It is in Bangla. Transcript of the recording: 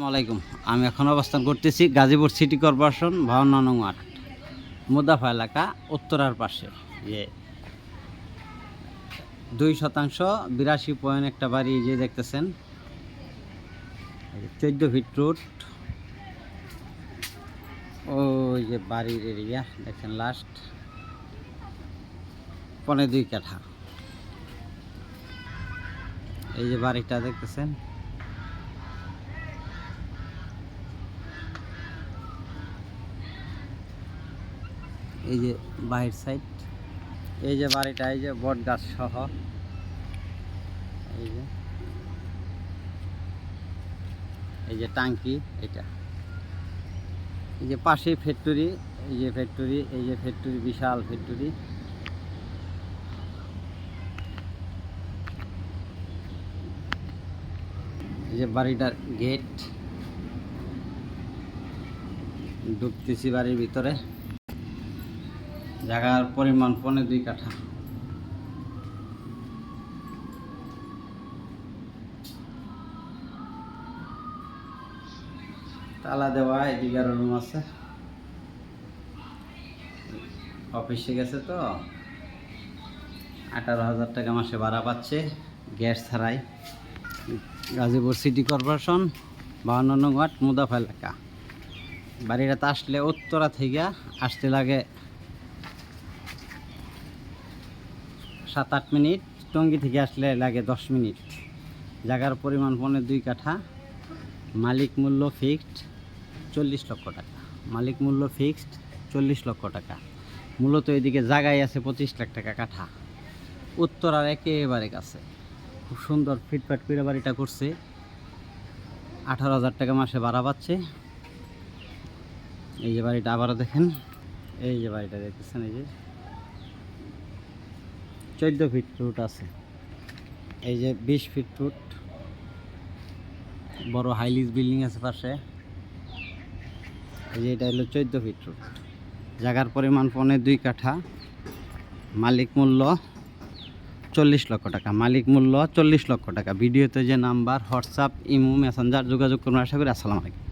আসসালামাইকুম আমি এখন অবস্থান করতেছি গাজীপুর সিটি কর্পোরেশন ভাওনা নং আট মুদাফা এলাকা, উত্তরার পাশে। যে দুই শতাংশ বিরাশি পয়েন্ট একটা বাড়ি যে দেখতেছেন। চোদ্দ ফিট রুট। ওই যে বাড়ির এরিয়া দেখছেন লাস্ট পনে দুই কাঠা। এই যে বাড়িটা দেখতেছেন। এই যে বাহির সাইড এই যে বাড়িটা, এই যে বট গাছ সহ। এই যে এই যে টাঙ্কি, এটা। এই যে পাশে ফ্যাক্টরি এই যে ফ্যাক্টরি এই যে ফ্যাক্টরি বিশাল ফ্যাক্টরি এই যে বাড়িটার গেট ঢুকতেছি বাড়ির ভিতরে। জায়গার পরিমাণ পনে দুই কাঠা। তালা দেওয়া, এদিকে রুম আছে। অফিসে গেছে তো। আঠারো হাজার টাকা মাসে ভাড়া পাচ্ছে, গ্যাস ছাড়াই। গাজীপুর সিটি কর্পোরেশন, বাহান্ন ওয়ার্ড, মুদাফা এলাকা। বাড়িটাতে আসলে উত্তরা থেকে আসতে লাগে সাত আট মিনিট, টঙ্গি থেকে আসলে লাগে দশ মিনিট। জায়গার পরিমাণ পনেরো দুই কাঠা, মালিক মূল্য ফিক্সড চল্লিশ লক্ষ টাকা। মালিক মূল্য ফিক্সড চল্লিশ লক্ষ টাকা। মূলত এদিকে জায়গায় আছে পঁচিশ লাখ টাকা কাঠা। উত্তর উত্তরার একেবারে কাছে। খুব সুন্দর ফিটফাট করে বাড়িটা করছে। আঠারো হাজার টাকা মাসে ভাড়া পাচ্ছে। এই যে বাড়িটা আবারও দেখেন। এই যে বাড়িটা দেখতেছেন, এই যে। চোদ্দ ফিট রুট আছে। এই যে বিশ ফিট রুট বড় হাইলিস বিল্ডিং আছে পাশে। এই যে এটা হলো চোদ্দ ফিট রুট জায়গার পরিমাণ পনে দুই কাঠা। মালিক মূল্য চল্লিশ লক্ষ টাকা। মালিক মূল্য চল্লিশ লক্ষ টাকা। ভিডিওতে যে নাম্বার, হোয়াটসঅ্যাপ, ইমো, মেসেঞ্জার যোগাযোগ করুন। আশা করি আসসালামু আলাইকুম।